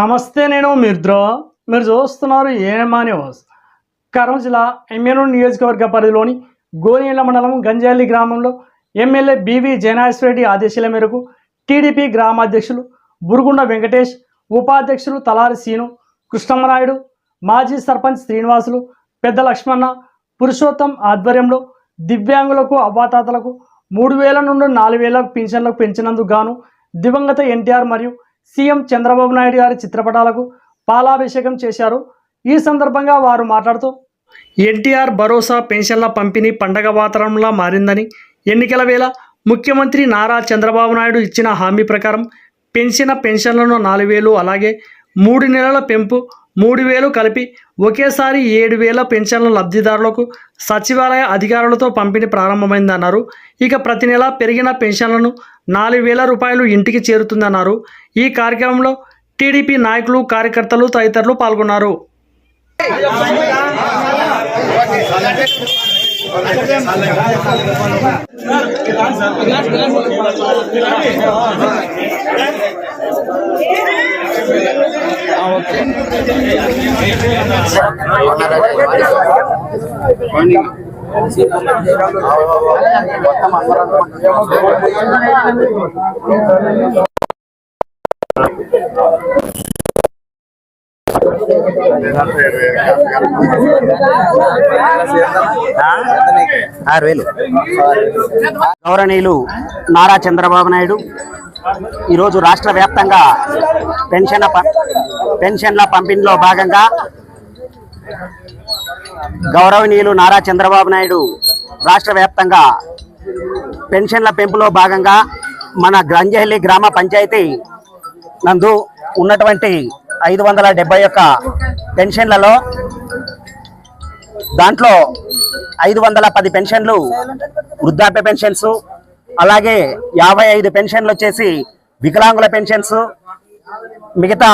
నమస్తే నేను మిర్ద్రో. మీరు చూస్తున్నారు ఏమా న్యూస్. జిల్లా ఎమ్మెనూరు నియోజకవర్గ పరిధిలోని గోనియల మండలం గంజాలి గ్రామంలో ఎమ్మెల్యే బివి జయనాశ్వరెడ్డి ఆదేశాల మేరకు టీడీపీ గ్రామాధ్యక్షులు బురుగుండ వెంకటేష్ ఉపాధ్యక్షులు తలారి సీను కృష్ణమనాయుడు మాజీ సర్పంచ్ శ్రీనివాసులు పెద్ద లక్ష్మణ పురుషోత్తం ఆధ్వర్యంలో దివ్యాంగులకు అవ్వాతాతలకు మూడు వేల నుండి నాలుగు వేలకు పింఛన్లకు పెంచినందుకు గాను దివంగత ఎన్టీఆర్ మరియు సీఎం చంద్రబాబు నాయుడు గారి చిత్రపటాలకు పాలాభిషేకం చేశారు. ఈ సందర్భంగా వారు మాట్లాడుతూ ఎన్టీఆర్ భరోసా పెన్షన్ల పంపిణీ పండగ వాతావరణంలా మారిందని ఎన్నికల వేళ ముఖ్యమంత్రి నారా చంద్రబాబు నాయుడు ఇచ్చిన హామీ ప్రకారం పెంచిన పెన్షన్లను నాలుగు వేలు అలాగే మూడు నెలల పెంపు మూడు వేలు కలిపి ఒకేసారి ఏడు వేల పెన్షన్ల లబ్ధిదారులకు సచివాలయ అధికారులతో పంపిణీ ప్రారంభమైందన్నారు. ఇక ప్రతి నెల పెరిగిన పెన్షన్లను నాలుగు వేల రూపాయలు ఇంటికి చేరుతుందన్నారు. ఈ కార్యక్రమంలో టీడీపీ నాయకులు కార్యకర్తలు తదితరులు పాల్గొన్నారు. ఓకే ఆరు వేలు గౌరవనీయులు నారా చంద్రబాబు నాయుడు ఈరోజు రాష్ట్ర వ్యాప్తంగా పెన్షన్ల పెన్షన్ల పంపిణీలో భాగంగా గౌరవనీయులు నారా చంద్రబాబు నాయుడు రాష్ట్ర వ్యాప్తంగా పెన్షన్ల పెంపులో భాగంగా మన గంజహల్లి గ్రామ పంచాయతీ నందు ఉన్నటువంటి ఐదు వందల డెబ్బై ఒక్క పెన్షన్లలో దాంట్లో ఐదు వందల పది పెన్షన్లు వృద్ధాప్య పెన్షన్స్ అలాగే యాభై ఐదు పెన్షన్లు వచ్చేసి వికలాంగుల పెన్షన్స్ మిగతా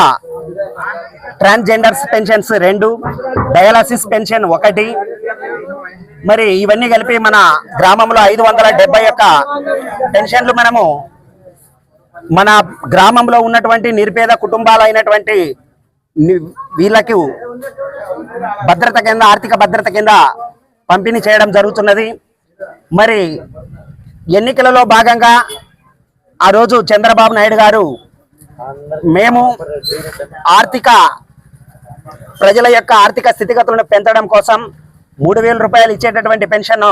ట్రాన్స్జెండర్స్ పెన్షన్స్ రెండు డయాలసిస్ పెన్షన్ ఒకటి. మరి ఇవన్నీ కలిపి మన గ్రామంలో ఐదు వందల డెబ్బై ఒక్క పెన్షన్లు మనము మన గ్రామంలో ఉన్నటువంటి నిరుపేద కుటుంబాలు అయినటువంటి వీళ్ళకు భద్రత కింద ఆర్థిక భద్రత కింద పంపిణీ చేయడం జరుగుతున్నది. మరి ఎన్నికలలో భాగంగా ఆ రోజు చంద్రబాబు నాయుడు గారు మేము ఆర్థిక ప్రజల యొక్క ఆర్థిక స్థితిగతులను పెంచడం కోసం మూడు వేల రూపాయలు ఇచ్చేటటువంటి పెన్షన్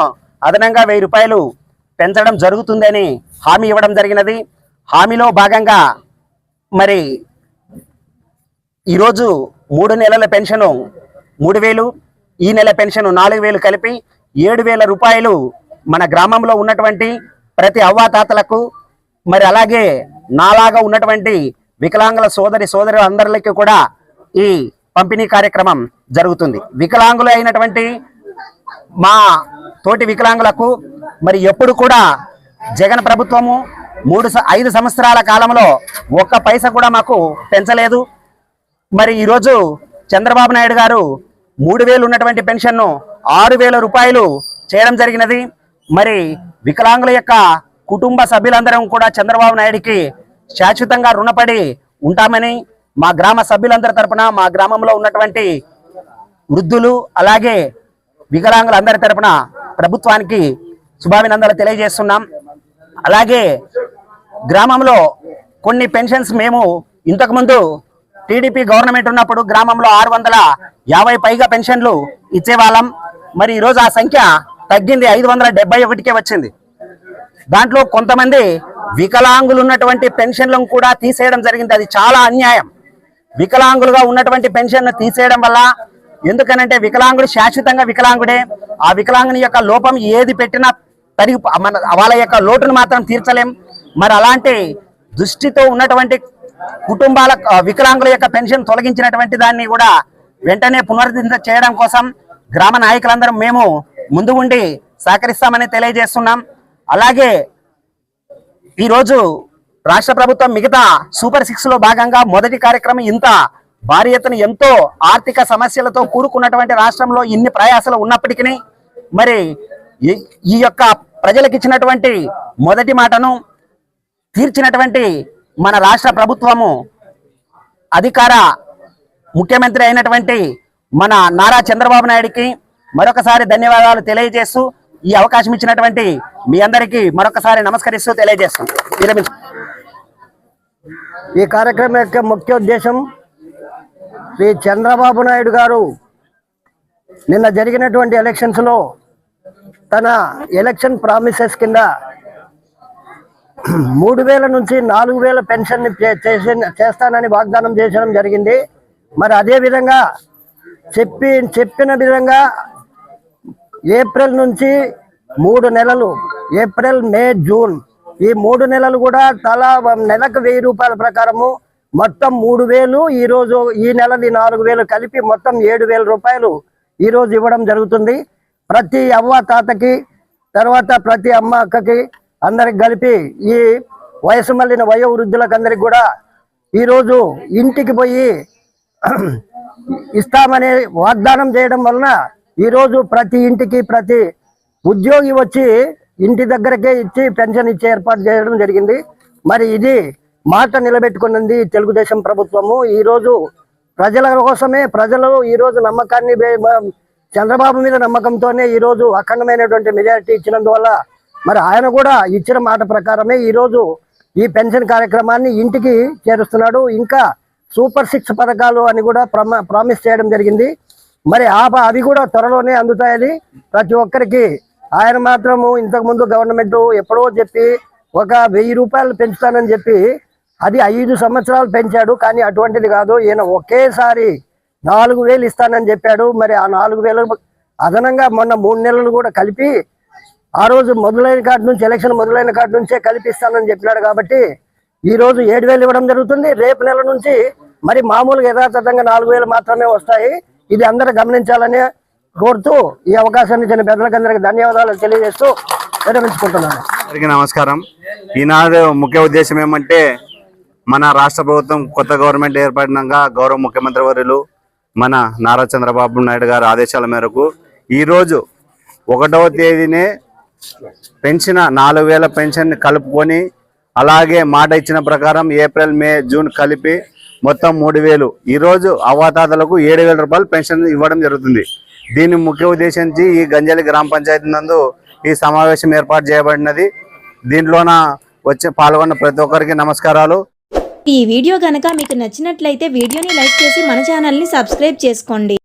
అదనంగా వెయ్యి రూపాయలు పెంచడం జరుగుతుందని హామీ ఇవ్వడం జరిగినది. హామీలో భాగంగా మరి ఈరోజు మూడు నెలల పెన్షను మూడు వేలు ఈ నెల పెన్షన్ నాలుగు వేలు కలిపి ఏడు వేల రూపాయలు మన గ్రామంలో ఉన్నటువంటి ప్రతి అవ్వాతాతలకు మరి అలాగే నాలాగా ఉన్నటువంటి వికలాంగుల సోదరి సోదరు అందరికి కూడా ఈ పంపిణీ కార్యక్రమం జరుగుతుంది. వికలాంగులు అయినటువంటి మా తోటి వికలాంగులకు మరి ఎప్పుడు కూడా జగన్ ప్రభుత్వము మూడు స- ఐదు సంవత్సరాల కాలంలో ఒక్క పైసా కూడా మాకు పెంచలేదు. మరి ఈరోజు చంద్రబాబు నాయుడు గారు మూడు వేలు ఉన్నటువంటి పెన్షన్ను ఆరు వేల రూపాయలు చేయడం జరిగినది. మరి వికలాంగుల యొక్క కుటుంబ సభ్యులందరం కూడా చంద్రబాబు నాయుడికి శాశ్వతంగా రుణపడి ఉంటామని మా గ్రామ సభ్యులందరి తరపున మా గ్రామంలో ఉన్నటువంటి వృద్ధులు అలాగే వికలాంగులందరి తరపున ప్రభుత్వానికి శుభాభినందనలు తెలియజేస్తున్నాం. అలాగే గ్రామంలో కొన్ని పెన్షన్స్ మేము ఇంతకుముందు టీడీపీ గవర్నమెంట్ ఉన్నప్పుడు గ్రామంలో ఆరు వందల యాభై పైగా పెన్షన్లు ఇచ్చేవాళ్ళం. మరి ఈరోజు ఆ సంఖ్య తగ్గింది ఐదు వందల డెబ్బై ఒకటికే వచ్చింది. దాంట్లో కొంతమంది వికలాంగులు ఉన్నటువంటి పెన్షన్లను కూడా తీసేయడం జరిగింది. అది చాలా అన్యాయం. వికలాంగులుగా ఉన్నటువంటి పెన్షన్ తీసేయడం వల్ల ఎందుకనంటే వికలాంగుడు శాశ్వతంగా వికలాంగుడే. ఆ వికలాంగుని యొక్క లోపం ఏది పెట్టినా తరిగి మన వాళ్ళ యొక్క లోటును మాత్రం తీర్చలేం. మరి అలాంటి దృష్టితో ఉన్నటువంటి కుటుంబాల వికలాంగుల యొక్క పెన్షన్ తొలగించినటువంటి దాన్ని కూడా వెంటనే పునరుద్ధరించ చేయడం కోసం గ్రామ నాయకులందరం మేము ముందు ఉండి సహకరిస్తామని తెలియజేస్తున్నాం. అలాగే ఈరోజు రాష్ట్ర ప్రభుత్వం మిగతా సూపర్ సిక్స్లో భాగంగా మొదటి కార్యక్రమం ఇంత భారీ ఎత్తున ఎంతో ఆర్థిక సమస్యలతో కూడుకున్నటువంటి రాష్ట్రంలో ఇన్ని ప్రయాసాలు ఉన్నప్పటికీ మరి ఈ- ఈ యొక్క ప్రజలకు ఇచ్చినటువంటి మొదటి మాటను తీర్చినటువంటి మన రాష్ట్ర ప్రభుత్వము అధికార ముఖ్యమంత్రి అయినటువంటి మన నారా చంద్రబాబు నాయుడికి మరొకసారి ధన్యవాదాలు తెలియజేస్తూ ఈ అవకాశం ఇచ్చినటువంటి మీ అందరికీ మరొకసారి నమస్కరిస్తూ తెలియజేస్తాం. ఈ కార్యక్రమం యొక్క ముఖ్య ఉద్దేశం శ్రీ చంద్రబాబు నాయుడు గారు నిన్న జరిగినటువంటి ఎలక్షన్స్లో తన ఎలక్షన్ ప్రామిసెస్ కింద మూడు వేల నుంచి నాలుగు వేల పెన్షన్ చేసి చేస్తానని వాగ్దానం చేయడం జరిగింది. మరి అదే విధంగా చెప్పి చెప్పిన విధంగా ఏప్రిల్ నుంచి మూడు నెలలు ఏప్రిల్ మే జూన్ ఈ మూడు నెలలు కూడా తలా నెలకు వెయ్యి రూపాయల ప్రకారము మొత్తం మూడు వేలు ఈరోజు ఈ నెలది నాలుగు వేలు కలిపి మొత్తం ఏడు వేల రూపాయలు ఈరోజు ఇవ్వడం జరుగుతుంది. ప్రతి అవ్వ తాతకి తర్వాత ప్రతి అమ్మ అక్కకి అందరికి కలిపి ఈ వయసు మళ్ళిన వయో వృద్ధులకు అందరికి కూడా ఈరోజు ఇంటికి పోయి ఇస్తామనే వాగ్దానం చేయడం వలన ఈరోజు ప్రతి ఇంటికి ప్రతి ఉద్యోగి వచ్చి ఇంటి దగ్గరకే ఇచ్చి పెన్షన్ ఇచ్చే ఏర్పాటు చేయడం జరిగింది. మరి ఇది మాట నిలబెట్టుకున్నది తెలుగుదేశం ప్రభుత్వము. ఈరోజు ప్రజల కోసమే ప్రజలు ఈరోజు నమ్మకాన్ని చంద్రబాబు మీద నమ్మకంతోనే ఈరోజు అఖండమైనటువంటి మెజారిటీ ఇచ్చినందువల్ల మరి ఆయన కూడా ఇచ్చిన మాట ప్రకారమే ఈరోజు ఈ పెన్షన్ కార్యక్రమాన్ని ఇంటికి చేరుస్తున్నాడు. ఇంకా సూపర్ సిక్స్ పథకాలు అని కూడా ప్రమా ప్రామిస్ చేయడం జరిగింది. మరి ఆ అవి కూడా త్వరలోనే అందుతాయని ప్రతి ఒక్కరికి ఆయన మాత్రము ఇంతకుముందు గవర్నమెంట్ ఎప్పుడో చెప్పి ఒక వెయ్యి రూపాయలు పెంచుతానని చెప్పి అది ఐదు సంవత్సరాలు పెంచాడు. కానీ అటువంటిది కాదు. ఈయన ఒకేసారి నాలుగు వేలు ఇస్తానని చెప్పాడు. మరి ఆ నాలుగు వేలు అదనంగా మొన్న మూడు నెలలు కూడా కలిపి ఆ రోజు మొదలైన కాటి నుంచి ఎలక్షన్ మొదలైన కాటి నుంచే కల్పిస్తానని చెప్పినాడు కాబట్టి ఈ రోజు ఏడు వేలు ఇవ్వడం జరుగుతుంది. రేపు నెల నుంచి మరి మామూలుగా యథాతథంగా నాలుగు వేలు మాత్రమే వస్తాయి. ఇది అందరూ గమనించాలని కోరుతూ ఈ అవకాశాన్ని ఇచ్చిన పెద్దలకు అందరికి ధన్యవాదాలు తెలియజేస్తూ విరమించుకుంటున్నాను. అందరికీ నమస్కారం. ఈనాడు ముఖ్య ఉద్దేశం ఏమంటే మన రాష్ట్ర ప్రభుత్వం కొత్త గవర్నమెంట్ ఏర్పడినాక గౌరవ ముఖ్యమంత్రి వర్యులు మన నారా చంద్రబాబు నాయుడు గారి ఆదేశాల మేరకు ఈరోజు ఒకటవ తేదీనే పెన్షన్ నాలుగు వేల పెన్షన్ కలుపుకొని అలాగే మాట ఇచ్చిన ప్రకారం ఏప్రిల్ మే జూన్ కలిపి మొత్తం మూడు వేలు. ఈరోజు అవ్వాతాతలకు ఏడు వేల రూపాయలు పెన్షన్ ఇవ్వడం జరుగుతుంది. దీని ముఖ్య ఉద్దేశించి ఈ గంజలి గ్రామ పంచాయతీ నందు ఈ సమావేశం ఏర్పాటు చేయబడినది. దీంట్లోన వచ్చి పాల్గొన్న ప్రతి ఒక్కరికి నమస్కారాలు. ఈ వీడియో కనుక మీకు నచ్చినట్లయితే వీడియోని లైక్ చేసి మన ఛానల్ని సబ్స్క్రైబ్ చేసుకోండి.